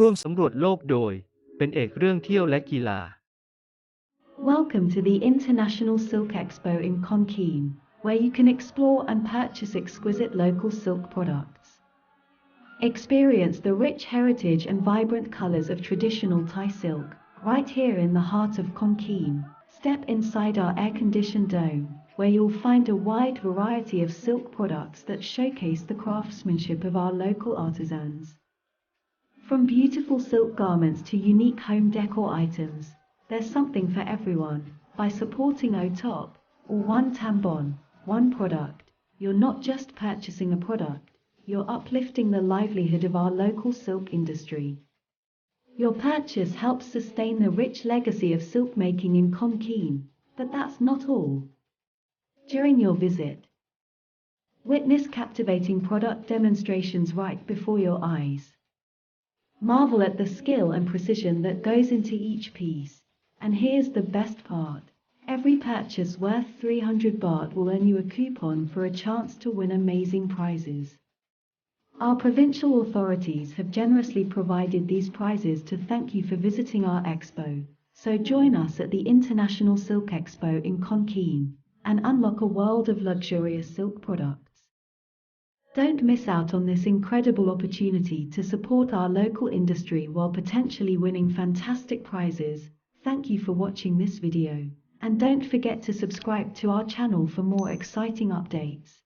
ร่วมสำรวจโลกโดย เป็นเอกเรื่องเที่ยวและกีฬา Welcome to the International Silk Expo in Konkin, where you can explore and purchase exquisite local silk products. Experience the rich heritage and vibrant colors of traditional Thai silk, right here in the heart of Konkin. Step inside our air-conditioned dome, where you'll find a wide variety of silk products that showcase the craftsmanship of our local artisans. From beautiful silk garments to unique home decor items, there's something for everyone. By supporting OTOP, or One Tambon, one product, you're not just purchasing a product, you're uplifting the livelihood of our local silk industry. Your purchase helps sustain the rich legacy of silk making in Konkin, but that's not all. During your visit, witness captivating product demonstrations right before your eyes. Marvel at the skill and precision that goes into each piece. And here's the best part. Every purchase worth 300 baht will earn you a coupon for a chance to win amazing prizes. Our provincial authorities have generously provided these prizes to thank you for visiting our expo. So join us at the International Silk Expo in Konkin and unlock a world of luxurious silk products. Don't miss out on this incredible opportunity to support our local industry while potentially winning fantastic prizes. Thank you for watching this video. And don't forget to subscribe to our channel for more exciting updates.